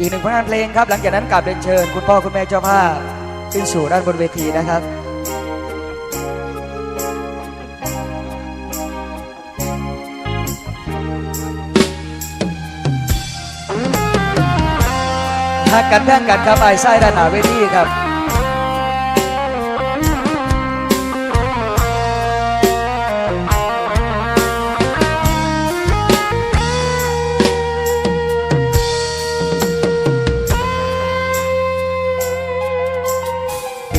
อีกหนึ่งผลงานเพลงครับ หลังจากนั้นกลับเรียนเชิญ คุณพ่อคุณแม่เจ้าภาพขึ้นสู่ด้านบนเวทีนะครับหักกันแพ่งกันครับไอ้ไส้ด้านหน้าเวทีครับ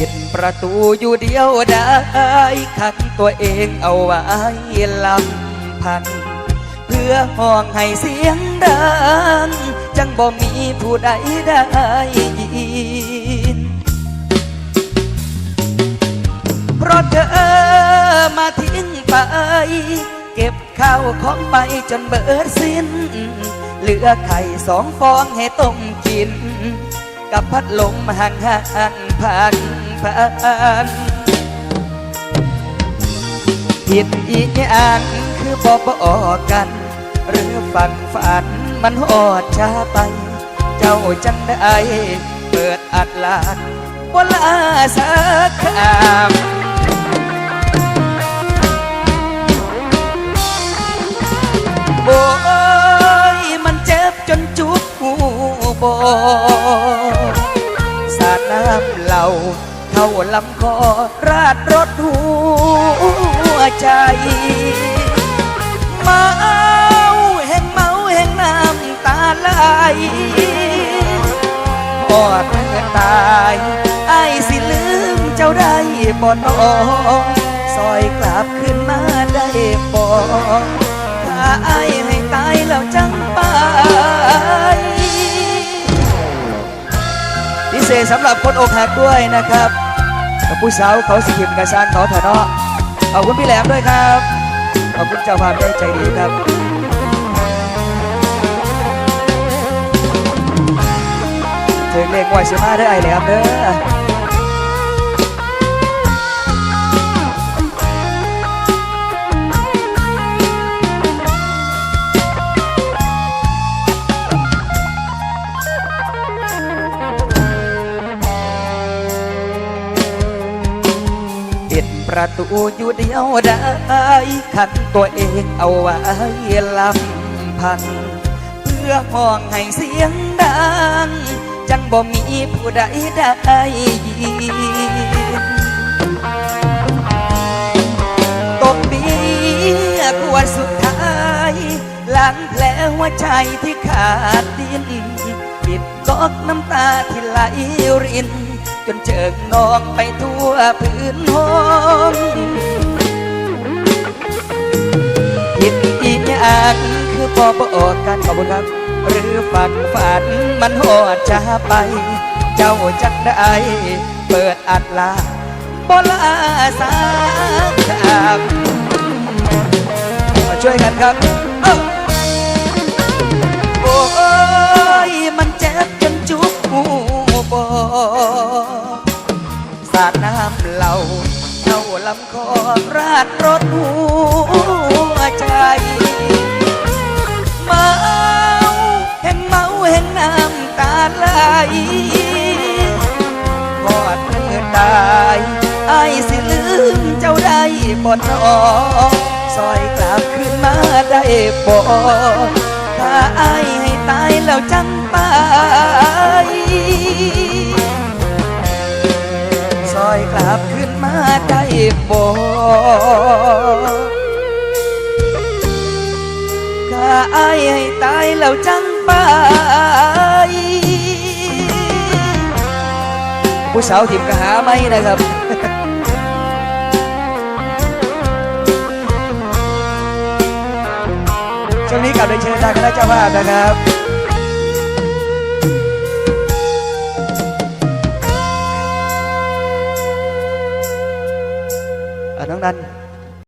ปิดประตูอยู่เดียวได้ขังตัวเองเอาไว้ลำพังเพื่อห้องให้เสียงดัง จังบ่มีผู้ใดได้ยิน เพราะเธอมาทิ้งไป เก็บข้าวของไปจนเบิดสิ้น เหลือไข่สองฟองให้ต้มกินกับพัดลมห่างห่างพัน พันผิดอีกอย่างคือบอบอกกัน หรือฝันฝันมันหอดช้าไป เจ้าจังได้เปิดอัดลาดบลาสักคำโอ้ยมันเจ็บจนจุกหูบอ เข้าลำคอราดรถหัวใจ เมาแห่งเมาแห่งน้ำตาไหลพอดเมื่อตายไอ้สิลืมเจ้าได้บ่นอซอยกลับขึ้นมาได้บ่ถ้าไอ้ให้ตายแล้วจัง ษสำหรับคนอกหักด้วยนะครับกับผู้สาวเขาสิขิมกระซานเขาเถนาะขอบคุณพี่แหลมด้วยครับ ขอบคุณเจ้าภาพได้ใจดีครับ ถึงเลขงวดสิมาได้ไอแหลมเด้อ ประตูอยู่เดียวได้ขันตัวเองเอาไว้ลำพัง เพื่อห้องให้เสียงดัง จังบ่มีผู้ใดได้ยินตกเบียขวดสุดท้ายล้างแผลหัวใจที่ขาดดินปิดก๊อกน้ำตาที่ไหลริน จนเจิงนองไปทั่วพื้นห้องผิดอีกอย่างคือพอบอกกันขอบคุณครับ หรือฝันฝันมันหอดช้าไป เจ้าจักได้ เปิดอัดลาบลาสาคำมาช่วยกันครับำคอราดรถหัวใจ เมาแห่งเมาแห่งน้ำตาไหลพอดเมื่อตายไอ้สิลืมเจ้าได้บ่นอซอยกลับขึ้นมาได้บ่ถ้าไอ้ให้ตายแล้วจังไปซอยกลับขึ้น มาได้บ่ข้าอ้ายให้ตายแล้วจังไป ผู้สาวถิ่มก็หาไม่นะครับช่วงนี้กลับเรียนเชิญทางคณะเจ้าภาพนะครับ Anh